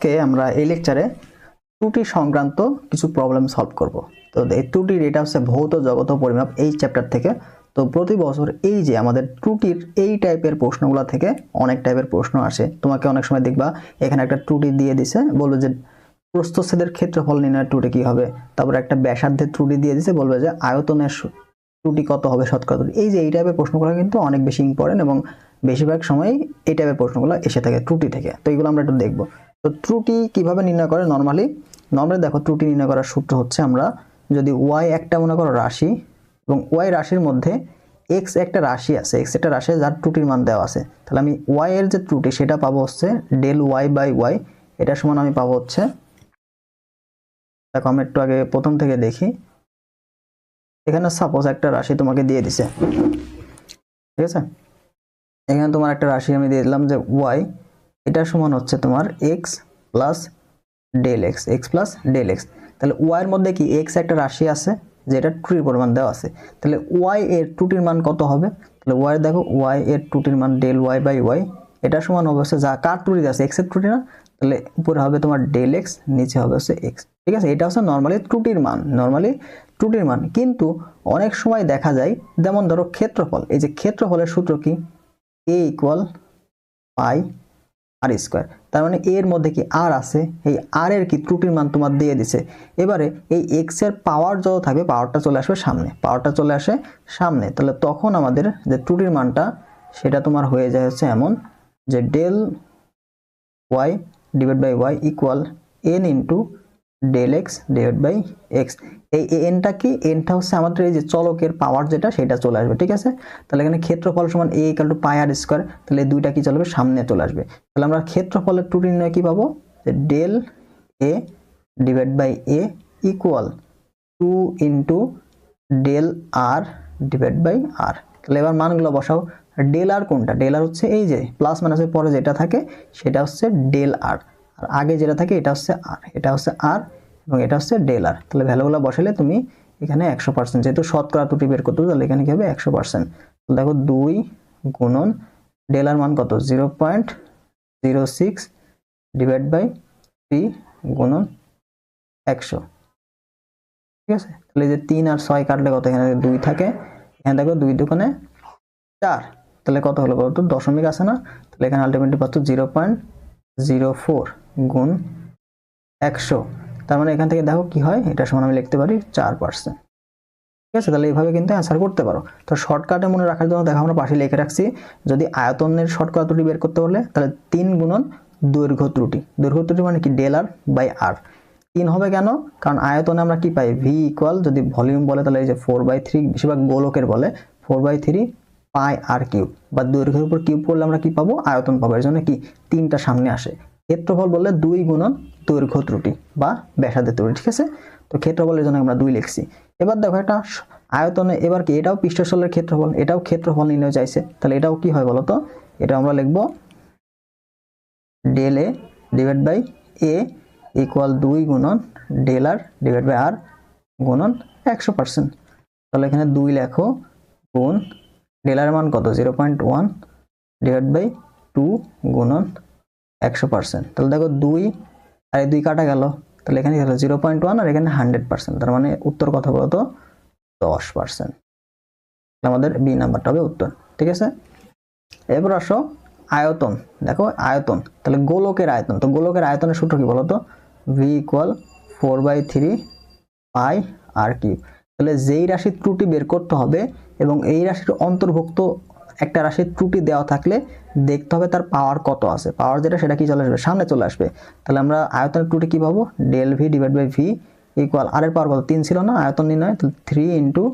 আজকে আমরা এই লেকচারে ত্রুটি সংক্রান্ত কিছু প্রবলেম সলভ করব। তো এই ত্রুটির এটা হচ্ছে ভৌত জগত পরিমাপ এই চ্যাপ্টার থেকে। তো প্রতি বছর এই যে আমাদের ত্রুটির এই টাইপের প্রশ্নগুলো থেকে অনেক টাইপের প্রশ্ন আসে। তোমাকে অনেক সময় দেখবা এখানে একটা ত্রুটি দিয়ে দিছে, বলবে যে প্রস্থচ্ছেদের ক্ষেত্রফল নির্ণয়ের ত্রুটি কি হবে? তারপর একটা ব্যাসার্ধের ত্রুটি দিয়ে দিছে, বলবে যে আয়তনের ত্রুটি কত হবে শতকরা ত্রুটি। এই যে এই টাইপের প্রশ্নগুলো কিন্তু অনেক বেশি ইম্পর্টেন্ট এবং বেশিরভাগ সময় এই টাইপের প্রশ্নগুলো এসে থাকে ত্রুটি থেকে। তো এগুলো আমরা একটু দেখব। তো ত্রুটি কীভাবে নির্ণয় করে নর্মালি নর্মালি দেখো ত্রুটি নির্ণয় করার সূত্র হচ্ছে আমরা যদি ওয়াই একটা মনে করো রাশি এবং ওয়াই রাশির মধ্যে এক্স একটা রাশি আছে এক্স একটা রাশি যার ত্রুটির মান দেওয়া আছে, তাহলে আমি ওয়াই এর যে ত্রুটি সেটা পাবো হচ্ছে ডেল ওয়াই বাই ওয়াই এটা সমান আমি পাবো হচ্ছে, দেখো আমি একটু আগে প্রথম থেকে দেখি, এখানে সাপোজ একটা রাশি তোমাকে দিয়ে দিছে, ঠিক আছে? এখানে তোমার একটা রাশি আমি দিয়ে দিলাম যে ওয়াই এটা সমান হচ্ছে তোমার x plus del x x plus del x তাহলে ওয়াইয়ের মধ্যে কি এক্স একটা রাশি আছে যেটা ত্রুটির পরিমাণ দেওয়া আছে। তাহলে ওয়াই এর ত্রুটির মান কত হবে? তাহলে ওয়াই দেখো ওয়াই এর ত্রুটির মান ডেল ওয়াই বাই ওয়াই এটা সমান হবে হচ্ছে যা, কার ত্রুটি আছে এক্সের ত্রুটি না? তাহলে উপরে হবে তোমার ডেল এক্স নিচে হবে হচ্ছে এক্স ঠিক আছে? এটা হচ্ছে নর্মালি ত্রুটির মান নর্মালি ত্রুটির মান। কিন্তু অনেক সময় দেখা যায়, যেমন ধরো ক্ষেত্রফল, এই যে ক্ষেত্রফলের সূত্র কি? A equal pi r square. তার মানে এর মধ্যে কি আর আছে? এই আর এর কি ত্রুটির মান তোমার দিয়ে দিছে। এবারে এই এক্সের পাওয়ার যত থাকবে পাওয়ারটা চলে আসবে সামনে। পাওয়ারটা চলে আসে সামনে। তাহলে তখন আমাদের যে ত্রুটির মানটা, সেটা তোমার হয়ে যায় হচ্ছে এমন যে del y divide by y equal n into del x divide by x এই এনটা কি? এনটা হচ্ছে আমাদের এই যে চলকের পাওয়ার যেটা, সেটা চলে আসবে, ঠিক আছে? তাহলে এখানে ক্ষেত্রফল সমান A equal two pi r square তাহলে দুইটা কি চলবে সামনে চলে আসবে। তাহলে আমরা ক্ষেত্রফলের ত্রুটি নির্ণয় কি পাবো? Del A divide by A equal two into del r divide by r তাহলে এবার মানগুলো বসাও। ডেল আর কোনটা? ডেল আর হচ্ছে এই যে প্লাস মাইনাসের পরে যেটা থাকে, সেটা হচ্ছে ডেল আর আর আগে যেটা থাকে এটা হচ্ছে আর, এটা হচ্ছে আর এবং এটা হচ্ছে ডেল আর তাহলে ভ্যালুগুলো বসালে তুমি এখানে একশো পার্সেন্ট যেহেতু শতকরা ত্রুটি বের করতে তাহলে এখানে কী হবে? একশো পার্সেন্ট দেখো দুই গুণন ডেল আর মান কত? Zero point zero six divide by three গুণন একশো। ঠিক আছে? তাহলে যে তিন আর ছয় কাটলে কত? এখানে দুই থাকে। এখানে দেখো দুই দোকানে চার। তাহলে কত হলো বলতো? দশমিক আছে না? তাহলে এখানে আলটিমেটলি পাচ্ছ জিরো পয়েন্ট জিরো ফোর গুণ একশো। তার মানে এখান থেকে দেখো কি হয়? এটা সমান আমি লিখতে পারি চার পার্সেন্ট ঠিক আছে? তাহলে এইভাবে কিন্তু অ্যান্সার করতে পারো। তো শর্টকাটে মনে রাখার জন্য দেখো আমরা পাশে লিখে রাখছি, যদি আয়তনের শর্টকাট ত্রুটি বের করতে বলে, তাহলে তিন গুণন দৈর্ঘ্য ত্রুটি। দৈর্ঘ্য ত্রুটি মানে কি? ডেল আর বাই আর তিন হবে কেন? কারণ আয়তনে আমরা কি পাই? ভি ইকুয়াল যদি ভলিউম বলে, তাহলে এই যে ফোর বাই থ্রি বেশিরভাগ গোলকের বলে four by three pi r cube বা দৈর্ঘ্যের উপর কিউব করলে আমরা কি পাবো? আয়তন পাবো। এর জন্য কি? তিনটা সামনে আসে। ক্ষেত্রফল বললে দুই গুণন দৈর্ঘ্য ত্রুটি বা ব্যাসার্ধের ত্রুটি, ঠিক আছে? তো ক্ষেত্রফলের জন্য আমরা দুই লিখছি। এবার দেখো এটা আয়তনে এবার কি? এটাও পৃষ্ঠস্থলের ক্ষেত্রফল, এটাও ক্ষেত্রফল নির্ণয় চাইছে। তাহলে এটাও কি হয় বলতো? এটা আমরা লিখব del A divide by A equal দুই গুণন del r divide by r গুণন একশো পার্সেন্ট। তাহলে এখানে দুই লেখো গুণ ডেলার মান কত? Zero point one divide by two গুণন একশো পার্সেন্ট তাহলে দেখো দুই, আর দুই কাটা গেল। তাহলে এখানে হলো জিরো পয়েন্ট ওয়ান আর এখানে হান্ড্রেড পার্সেন্ট তার মানে উত্তর কত বলতো? দশ পার্সেন্ট আমাদের বি নাম্বারটা হবে উত্তর। ঠিক আছে? এরপর আসো আয়তন। দেখো আয়তন। তাহলে গোলকের আয়তন। তো গোলকের আয়তনের সূত্র কি বলতো? V equal four by three pi r cube তাহলে যেই রাশির ত্রুটি বের করতে হবে এবং এই রাশির অন্তর্ভুক্ত একটা রাশির ত্রুটি দেওয়া থাকলে দেখতে হবে তার পাওয়ার কত আছে। পাওয়ার যেটা সেটা কি চলে আসবে? সামনে চলে আসবে। তাহলে আমরা আয়তনের ত্রুটি কি পাবো? Del V divide by V equal r এর পাওয়ার কত? তিন ছিল না? আয়তন নির্ণয়। তাহলে থ্রি ইন্টু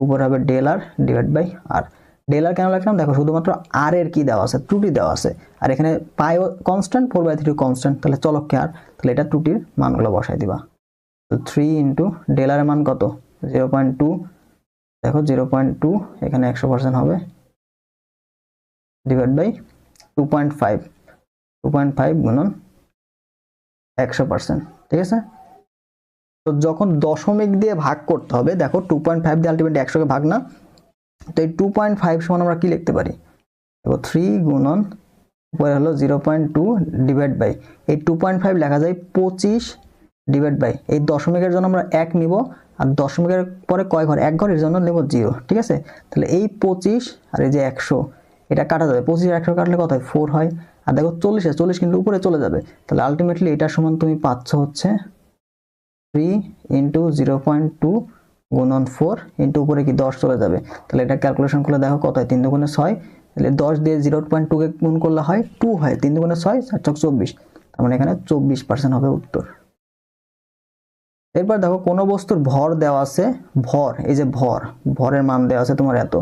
উপরে হবে del r divide by r del r কেন লিখলাম? দেখো শুধুমাত্র আর এর কি দেওয়া আছে? ত্রুটি দেওয়া আছে। আর এখানে pi constant four by three constant তাহলে চলককে আর তাহলে এটা ত্রুটির মানগুলো বসাই দিবা। তো থ্রি ইন্টু ডেল আর এর মান কত? জিরো পয়েন্ট টু দেখো জিরো পয়েন্ট টু এখানে একশো পার্সেন্ট হবে। Divide by two point five two point five গুণন একশো পার্সেন্ট ঠিক আছে? তো যখন দশমিক দিয়ে ভাগ করতে হবে, দেখো টু পয়েন্ট ফাইভ দিয়ে আলটিমেটলি একশোকে ভাগ না, তো এই টু পয়েন্ট ফাইভ সমান আমরা কী লিখতে পারি? দেখো থ্রি গুণন, উপরে হলো zero point two divide by এই টু পয়েন্ট ফাইভ লেখা যায় পঁচিশ ডিভাইড বাই এই দশমিকের জন্য আমরা এক নিব আর দশমিকের পরে কয় ঘর? এক ঘর এর জন্য নেব জিরো, ঠিক আছে? তাহলে এই পঁচিশ আর এই যে একশো, এটা কাটা যাবে। পঁচিশ আর একশো কাটলে কত হয়? ফোর হয়। আর দেখো চল্লিশে, চল্লিশ কিন্তু উপরে চলে যাবে। তাহলে আলটিমেটলি এটা সমান তুমি পাচ্ছ হচ্ছে three into zero point two গুণন ফোর ইন্টু উপরে কি দশ চলে যাবে। তাহলে এটা ক্যালকুলেশন করলে দেখো কত হয়? তিন দুগুণে ছয়। তাহলে দশ দিয়ে জিরো পয়েন্ট টুকে গুণ করলে হয় টু হয়। তিন দুগুণে ছয়, চার চক চব্বিশ। তার মানে এখানে চব্বিশ পার্সেন্ট হবে উত্তর। এরপর দেখো কোনো বস্তুর ভর দেওয়া আছে, ভর, এই যে ভর, ভরের মান দেওয়া আছে তোমার এত।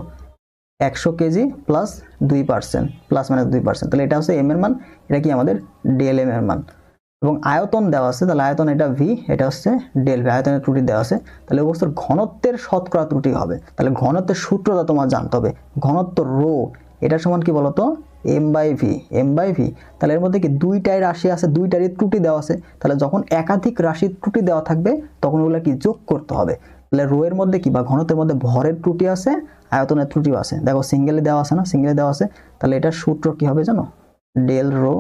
একশো কেজি প্লাস দুই পার্সেন্ট প্লাস মাইনাস দুই পার্সেন্ট তাহলে এটা হচ্ছে এম এর মান, এটা কি আমাদের ডেল এম এর মান। এবং আয়তন দেওয়া আছে, তাহলে আয়তন এটা ভি এটা হচ্ছে ডেল ভি আয়তনের ত্রুটি দেওয়া আছে, তাহলে ওই বস্তুর ঘনত্বের শতকরা ত্রুটি হবে। তাহলে ঘনত্বের সূত্রটা তোমার জানতে হবে, ঘনত্ব রো, এটা সমান কি বলতো? M by V M by V তাহলে এর মধ্যে কি দুইটাই রাশি আছে, দুইটারই ত্রুটি দেওয়া আছে, তাহলে যখন একাধিক রাশির ত্রুটি দেওয়া থাকবে, তখন ওগুলো কি যোগ করতে হবে। তাহলে রো এর মধ্যে কি বা ঘনত্বের মধ্যে ভরের ত্রুটি আছে, আয়তনের ত্রুটিও আছে। দেখো সিঙ্গেলে দেওয়া আছে না সিঙ্গেলে দেওয়া আছে, তাহলে এটার সূত্র কি হবে জানো? Del rho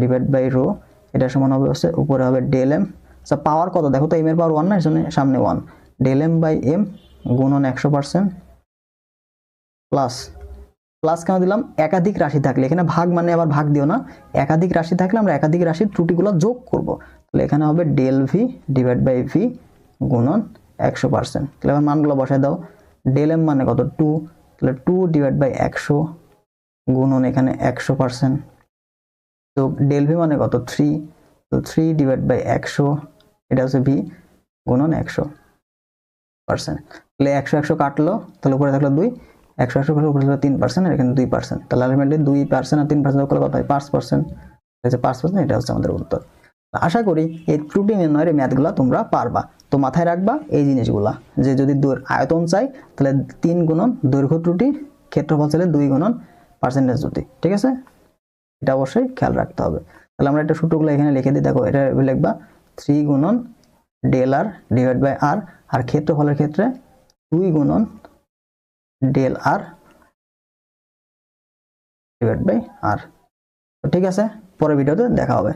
divide by rho এটা সমান হবে হচ্ছে উপরে হবে ডেল এম আচ্ছা পাওয়ার কত? দেখো তো এম এর পাওয়ার ওয়ান না এর সামনে one del M by M গুণন একশো পার্সেন্ট প্লাস প্লাস কেন দিলাম? একাধিক রাশি থাকলে। এখানে ভাগ মানে আবার ভাগ দিও না। একাধিক রাশি থাকলে আমরা একাধিক রাশির ত্রুটিগুলো যোগ করব। তাহলে এখানে হবে del V divide by V গুণন একশো পার্সেন্ট তাহলে এবার মানগুলো বসায় দাও। ডেল এম মানে কত? টু তাহলে টু ডিভাইড বাই একশো গুণন এখানে একশো পার্সেন্ট তো ডেল ভি মানে কত? থ্রি তো থ্রি ডিভাইড বাই একশো, এটা হচ্ছে ভি গুণন একশো পার্সেন্ট তাহলে একশো একশো কাটলো, তাহলে উপরে থাকল দুই। একশো একশো করে উপরে তিন পার্সেন্ট এখানে দুই পার্সেন্ট তাহলে আলটিমেটলি দুই পার্সেন্ট আর তিন পার্সেন্ট করলে কত হয় পাঁচ পার্সেন্ট হচ্ছে পাঁচ পার্সেন্ট এটা হচ্ছে আমাদের উত্তর। আশা করি এই ত্রুটি নির্ণয়ের ম্যাথগুলো তোমরা পারবা। তো মাথায় রাখবা এই জিনিসগুলা, যে যদি আয়তন চাই, তাহলে তিন গুণন দৈর্ঘ্য ত্রুটি, ক্ষেত্রফল চাইলে দুই গুণন পার্সেন্টেজ ত্রুটি, ঠিক আছে? এটা অবশ্যই খেয়াল রাখতে হবে। তাহলে আমরা একটা সূত্রগুলো এখানে লিখে দিই, দেখো, এটা লিখবা থ্রি গুণন del r divide by r আর ক্ষেত্রফলের ক্ষেত্রে দুই গুণন del r divide by r ঠিক আছে পরের ভিডিওতে দেখা হবে।